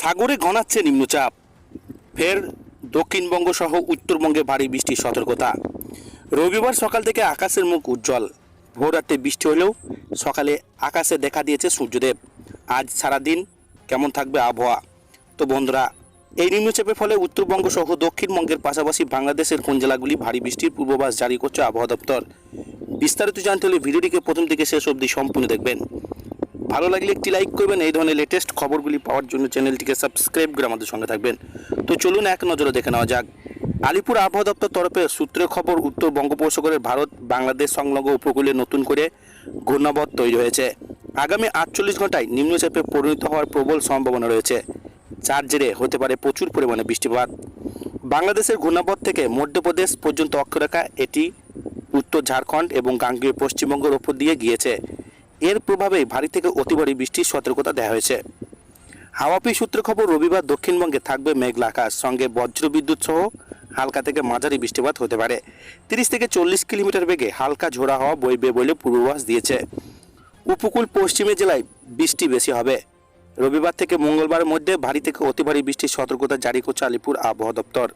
সাগরে ঘনাচ্ছে নিম্নচাপ। ফের দক্ষিণবঙ্গ সহ উত্তরবঙ্গে ভারী বৃষ্টির সতর্কতা। রবিবার সকাল থেকে আকাশের মুখ উজ্জ্বল। ভোররাতে বৃষ্টি হলেও সকালে আকাশে দেখা দিয়েছে সূর্যদেব। আজ সারাদিন কেমন থাকবে আবহাওয়া? তো বন্ধুরা, এই নিম্নচাপের ফলে উত্তরবঙ্গ সহ দক্ষিণবঙ্গের পাশাপাশি বাংলাদেশের কোন জেলাগুলি ভারী বৃষ্টির পূর্বাভাস জারি করছে আবহাওয়া দপ্তর? বিস্তারিত জানতে হলে ভিডিওটিকে প্রথম থেকে শেষ অবধি সম্পূর্ণ দেখবেন। ভালো লাগলে একটি লাইক করবেন। এই ধরনের লেটেস্ট খবরগুলি পাওয়ার জন্য চ্যানেলটিকে সাবস্ক্রাইব করে আমাদের সঙ্গে থাকবেন। তো চলুন এক নজরে দেখে নেওয়া যাক। আলিপুর আবহাওয়া দপ্তর তরফে সূত্রের খবর, উত্তর বঙ্গোপসাগরের ভারত, বাংলাদেশ সংলগ্ন উপকূলে নতুন করে ঘূর্ণাবধ তৈরি হয়েছে। আগামী আটচল্লিশ ঘন্টায় নিম্নচাপে পরিণত হওয়ার প্রবল সম্ভাবনা রয়েছে। যার জেরে হতে পারে প্রচুর পরিমাণে বৃষ্টিপাত। বাংলাদেশের ঘূর্ণাবধ থেকে মধ্যপ্রদেশ পর্যন্ত অক্ষরেখা, এটি উত্তর ঝাড়খণ্ড এবং গাঙ্গীয় পশ্চিমবঙ্গের ওপর দিয়ে গিয়েছে। এর প্রভাবে ভারী থেকে অতি ভারী বৃষ্টির সতর্কতা দেওয়া হয়েছে। হাওয়াপি সূত্রে খবর, রবিবার দক্ষিণবঙ্গে থাকবে মেঘলা আকাশ, সঙ্গে বজ্র বিদ্যুৎ সহ হালকা থেকে মাঝারি বৃষ্টিপাত হতে পারে। তিরিশ থেকে চল্লিশ কিলোমিটার বেগে হালকা ঝোড়া হওয়া বইবে বলে পূর্বাভাস দিয়েছে। উপকূল পশ্চিমে জেলায় বৃষ্টি বেশি হবে। রবিবার থেকে মঙ্গলবারের মধ্যে ভারী থেকে অতি ভারী বৃষ্টির সতর্কতা জারি করছে আলিপুর আবহাওয়া দপ্তর।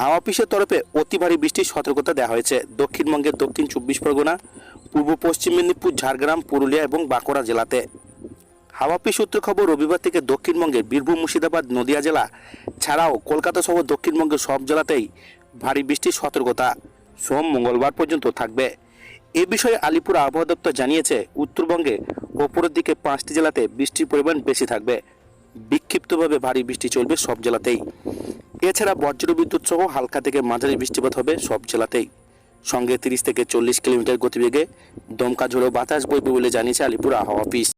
হাওয়া অফিসের তরফে অতি ভারী বৃষ্টির সতর্কতা দেওয়া হয়েছে। দক্ষিণবঙ্গের দক্ষিণ চব্বিশ পরগনা পূর্ব পশ্চিম মেদিনীপুর, ঝাড়গ্রাম, পুরুলিয়া এবং বাঁকুড়া জেলাতে। হাওয়াপি সূত্র খবর, রবিবার থেকে দক্ষিণবঙ্গের বীরভূম, মুর্শিদাবাদ, নদিয়া জেলা ছাড়াও কলকাতা সহ দক্ষিণবঙ্গের সব জেলাতেই ভারী বৃষ্টির সতর্কতা। সোম মঙ্গলবার পর্যন্ত থাকবে। এ বিষয়ে আলিপুর আবহাওয়া দপ্তর জানিয়েছে, উত্তরবঙ্গে ওপরের দিকে পাঁচটি জেলাতে বৃষ্টির পরিমাণ বেশি থাকবে। বিক্ষিপ্তভাবে ভারী বৃষ্টি চলবে সব জেলাতেই। এছাড়া বজ্রবিদ্যুৎ সহ হালকা থেকে মাঝারি বৃষ্টিপাত হবে সব জেলাতেই। সঙ্গে তিরিশ থেকে চল্লিশ কিলোমিটার গতিবেগে দমকা ঝোড়ো বাতাস বইবে বলে জানিয়েছে আলিপুর আবহাওয়া অফিস।